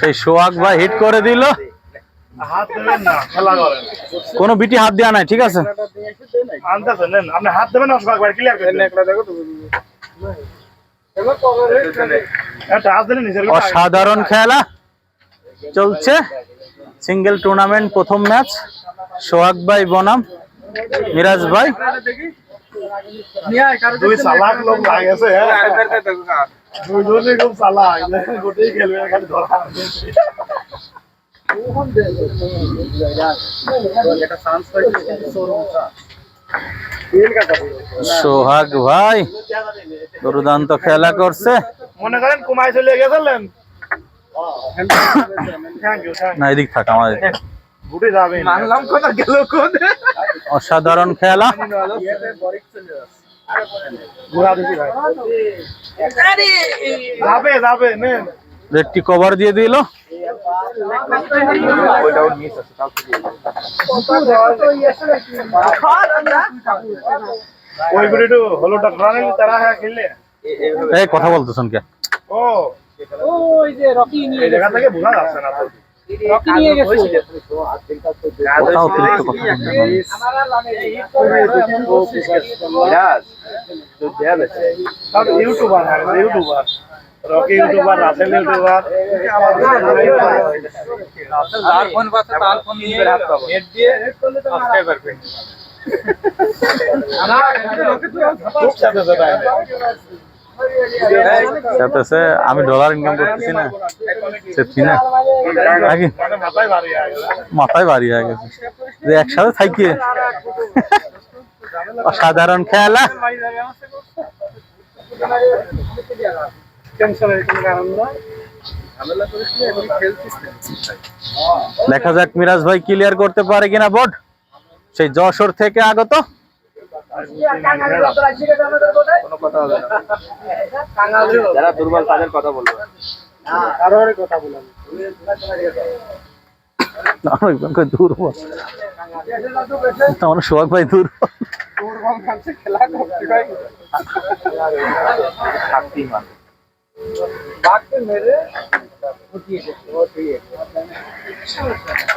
সেই সোহাগ ভাই হিট করে দিল। হাত দেবেন না খেলা করেন। কোনো বিটি হাত দেওয়া নাই ঠিক আছে? অসাধারণ খেলা। চলছে সিঙ্গেল টুর্নামেন্ট প্রথম ম্যাচ সোহাগ ভাই বনাম। মিরাজ ভাই। দুই চালাক লোক লাগেছে খুব চালাক গোটেই খেলবে খালি ধরা সোহাগ ভাই দুর্দান্ত খেলা করছে। মনে করেন কুমাই চলে গেছিলেন না এদিক থাক আমাদের। অসাধারণ খেলা। ঘোরা দেখি ভাই। রেডটি কভার দিয়ে দিল। ওই গুলো একটু হলোটা রানে তারা হ্যাঁ এই কথা বলতেছেন কে? ও ওই যে রকি নিয়ে এই জায়গা থেকে বোঝা যাচ্ছে না। তো রকি নিয়ে গেছে কথা অতিরিক্ত কথা বলবেন না। তাহলে ইউটিউবার হ্যাঁ YouTuber Rocky YouTuber Rasel YouTuber তার ফোন পাশে তার ফোন নিয়ে নেট দিয়ে সাবস্ক্রাইবার পেন খুব আমি ডলার ইনকাম করতেছি না। সত্যি না নাকি? মাথায় বাড়ি হয়ে গেছে। যে একসাথে থাকিয়ে অসাধারণ খেলা। দেখা যাক মিরাজ ভাই ক্লিয়ার করতে পারে কিনা বোর্ড সেই যশোর থেকে আগত। যারা দুর্বল তাদের কথা বলব। ভাই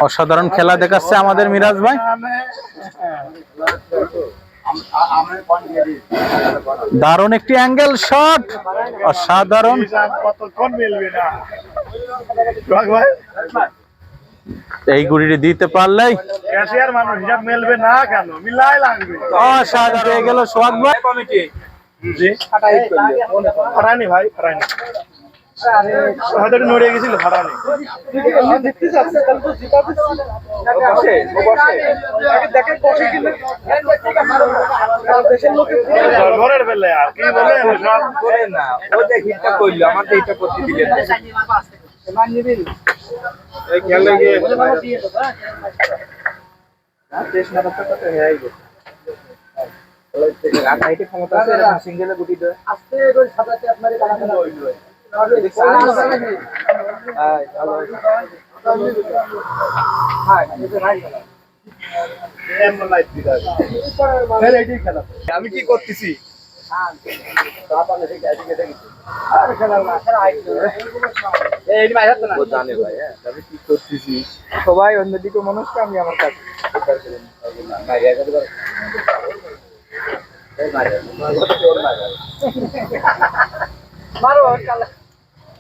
অসাধারণ খেলা দেখাচ্ছে আমাদের মিরাজ ভাই। দারুণ একটি অ্যাঙ্গেল শট অসাধারণ। এই গুড়িটি দিতে পারলেই ক্যাশিয়ার মানুষ হিসাব মিলবে না কেন? মিলাই অসাধারণ। হয়ে গেল সোহাগ ভাই। কমিটি ভাই হয়তো একটু নড়িয়ে গেছিল ঘরের বেলে আর কি বলে না হিটটা হিটটা করতে দিলেন ক্ষমতা আছে সিঙ্গেলে গুটি দেয়। হ্যাঁ ভালো এমন লাইট দিতে হবে আমি কি করতেছি? ও ভাই হ্যাঁ। আমি কি করতেছি? সবাই অন্যদিকে মানুষকে আমি আমার কাছে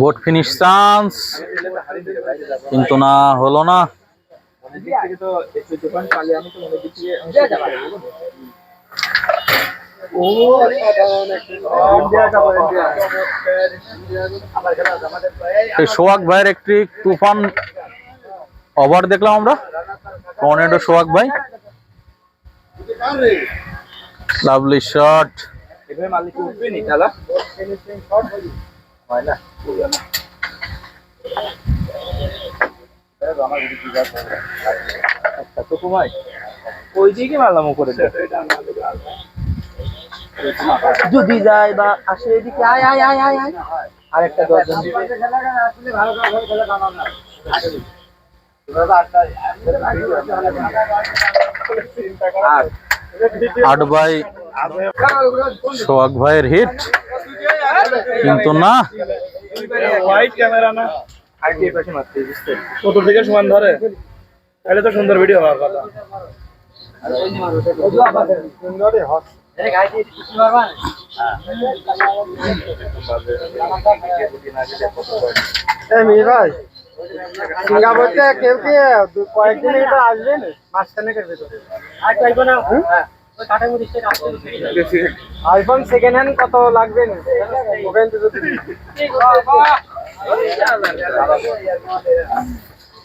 বোট ফিনিশ চান্স কিন্তু না, হলো না। সোহাগ ভাইয়ের একটি তুফান ওভার দেখলাম আমরা। টর্নেডো সোহাগ ভাই। লাভলি শট এভাবে মালিক উঠবে নি তালা হয় না আচ্ছা যদি যায় বা আসে এদিকে, আয় আয় আয় আয় আয়। আর আট বাই সোহাগ ভাইয়ের হিট কিন্তু না। হোয়াইট ক্যামেরা না। সমান ধরে? তাহলে তো সুন্দর ভিডিও হওয়ার কথা। ভাই। সিঙ্গাপুর থেকে কেউ কি কয়েক কয়েকদিন এটা আসবেন মাসখানেকের ভিতরে। আইফোন সেকেন্ড হ্যান্ড কত লাগবে মোবাইল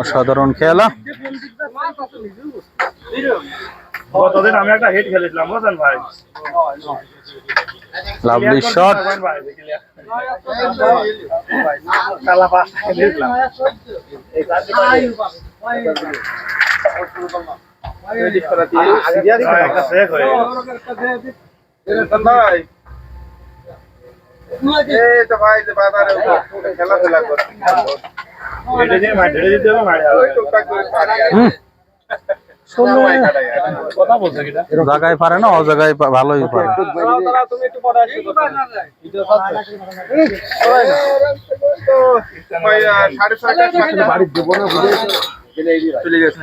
অসাধারণ খেলা। গতদিন আমি একটা হিট খেলেছিলাম বুঝলেন ভাই? লাভলি শট কালা পাঁচটা খেলেছিলাম খেলাধুলা? জায়গায় পারে না ও জায়গায় পা- ভালোই পারে। চলে গেছে।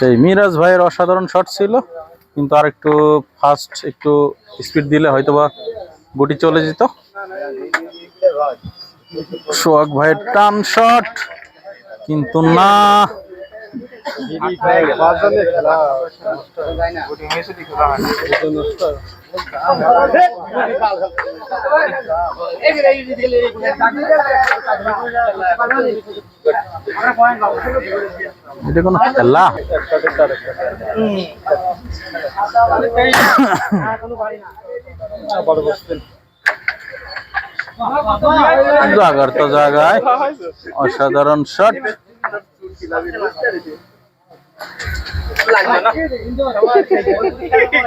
সেই মিরাজ ভাইয়ের অসাধারণ শট ছিল, কিন্তু আর একটু ফাস্ট একটু স্পিড দিলে হয়তো বা গুটি চলে যেত। সোহাগ ভাইয়ের টান শট কিন্তু না। এটা কোনো খেলা? জাগার তো জায়গায় অসাধারণ শট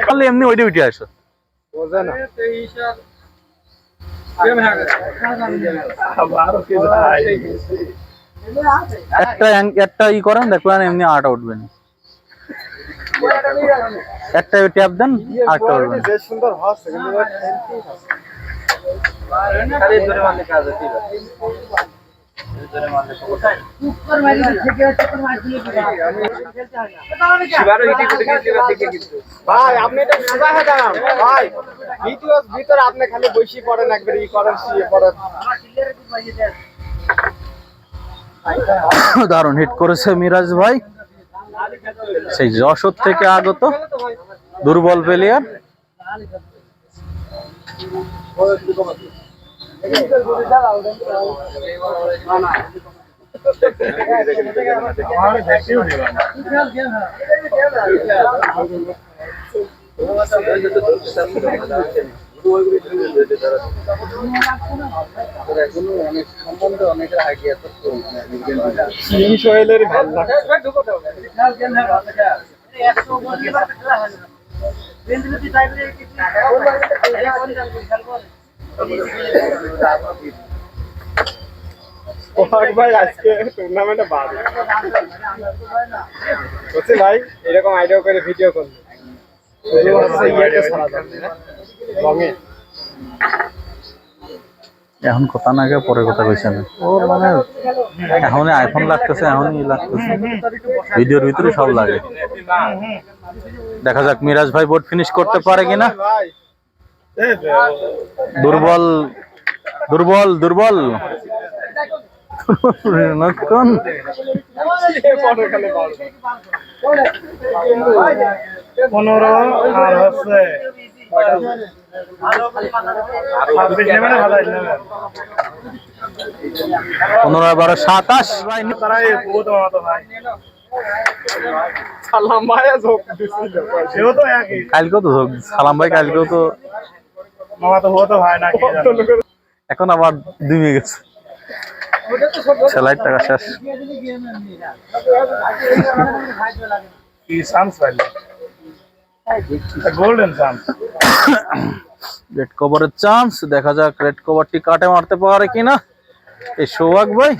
খালি এমনি ওইটা উঠে আসো। একটা একটা ই করেন দেখবেন এমনি আট উঠবেন একটা ট্যাপ দেন আটটা উঠবেন সুন্দর ভাই আপনি এটা সোজা হয়ে দাঁড়ান ভাই ভিতরে আপনি খালি বসে পড়েন একবার ই করেন শুয়ে পড়েন দারুণ হিট করেছে মিরাজ ভাই। সেই যশোর থেকে আগত দুর্বল প্লেয়ার ভালো ভাই আজকে টুর্নামেন্টে বাড়ি বুঝছি ভাই এরকম আইডিয়া করে ভিডিও করলে। রঙে। এখন কথা না গে পরে কথা কইছে না। ওর মানে এখনই আইফোন লাগতেছে এখনই লাগতেছে। ভিডিওর ভিতরে সব লাগে। দেখা যাক মিরাজ ভাই বোর্ড ফিনিশ করতে পারে কিনা। ভাই দুর্বল দুর্বল দুর্বল। নতুন পনেরো আর হচ্ছে পনেরো বারো সাতাশ। সালাম ভাই কালকেও তো সালাম ভাই কালকেও তো মামাতো হতো ভাই না এখন আবার দুমে গেছে। সেলাইট টাকা শেষ। কি গোল্ডেন রেড কভারের চান্স দেখা যাক রেড কভারটি কাটে মারতে পারে কিনা। এই সৌভাগ ভাই।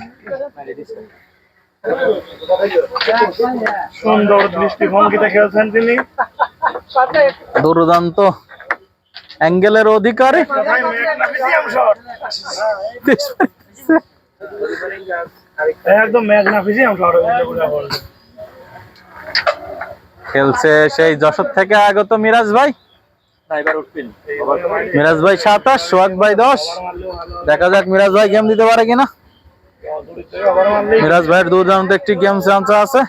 সুন্দর দৃষ্টিভঙ্গিতে খেলছেন তিনি। দুর্দান্ত। অ্যাঙ্গেলের অধিকারী? খেলছে সেই যশোর থেকে আগত মিরাজ ভাই। মিরাজ ভাই সাতাশ সোহাগ ভাই দশ। দেখা যাক মিরাজ ভাই গেম দিতে পারে কিনা। মিরাজ ভাইয়ের দুর্দান্ত একটি গেম চান্স আছে।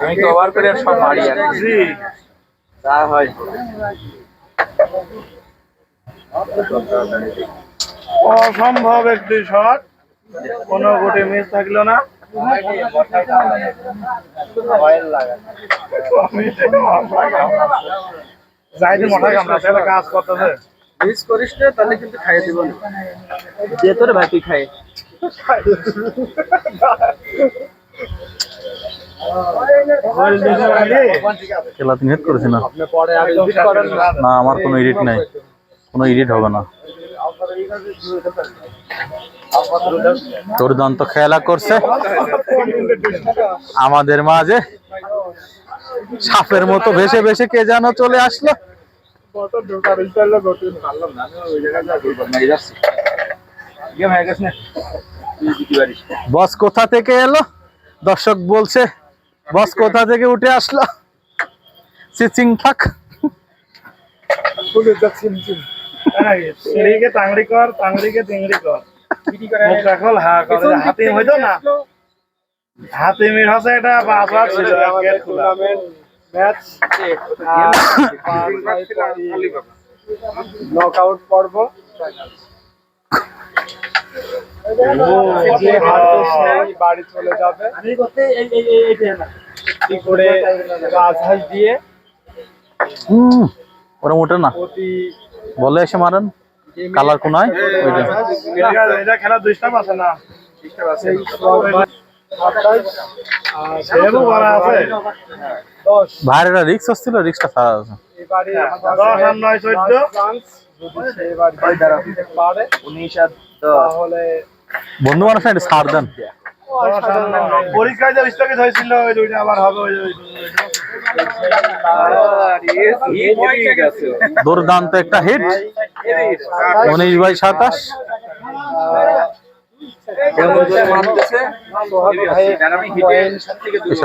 আমি কভার করে আর সব মারি আর জি। যা হয়। অসম্ভব একটি শট। কোনো গোটে মিস থাকল না। যাইতে মাথা কামড়া সেটা কাজ করতেছে। মিস করিস না তাহলে কিন্তু খাইয়ে দিব না। যে তোর ভাই তুই খাই? খেলা হেড করেছি না। না আমার কোনো এডিট নাই। কোনো এডিট হবে না। দুর্দান্ত খেলা করছে। আমাদের মাঝে সাপের মতো ভেসে ভেসে কে যেন চলে আসলো। কত ঢোকার ইচ্ছা গোটে মারি যাচ্ছি। গেম হয়ে গেছে না? তুই দিতে পারিস। বস কোথা থেকে এলো? দর্শক বলছে বস কোথা থেকে উঠে আসলো? চিচিং ফাক ফুলে যাচ্ছে চিম সিঁড়িকে টাংড়ি কর টাংড়িকে তিংড়ি কর। মুখ রাখল হা করে হাতিম হইতো না। হাতিমের হচ্ছে এটা বাসা ছিল ম্যাচ নকআউট পর্ব। যে হারবে সেই বাড়ি চলে যাবে। কি করে রাজহাঁস দিয়ে হুম ওরম ওঠে না। বলে এসে মারেন। কালার কোনায় ওইটা। খেলা আছে না? ভাইয়ের একটা রিক্স আসছিল রিক্সটা খারাপ আছে। তাহলে বন্ধু মানুষ না ছাড় দেন। দশ আর নয়। পরীক্ষায় যে স্থগিত হয়েছিল ওই দুইটা আবার হবে ওই ওই- দুর্দান্ত একটা হিট উনিশ বাই সাতাশ। তুই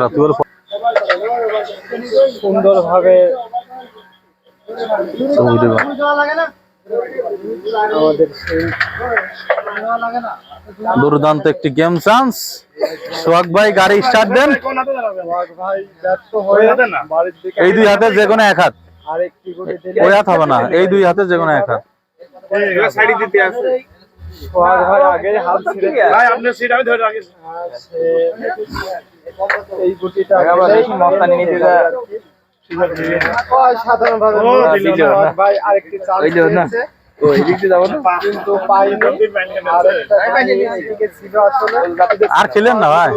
সুন্দর ভাবে দুর্দান্ত একটি গেম চান্স সোহাগ ভাই গাড়ি স্টার্ট দেন। এই দুই হাতে যে কোনো এক হাত। ওই হাত হবে না। এই দুই হাতে যে কোনো এক হাত। সোহাগ ভাই আগে হাত ছিল ভাই আপনি সিট আমি ধরে রাখি এই গুটিটা মস্তানি নিতে সাধারণ আর খেলেন না ভাই?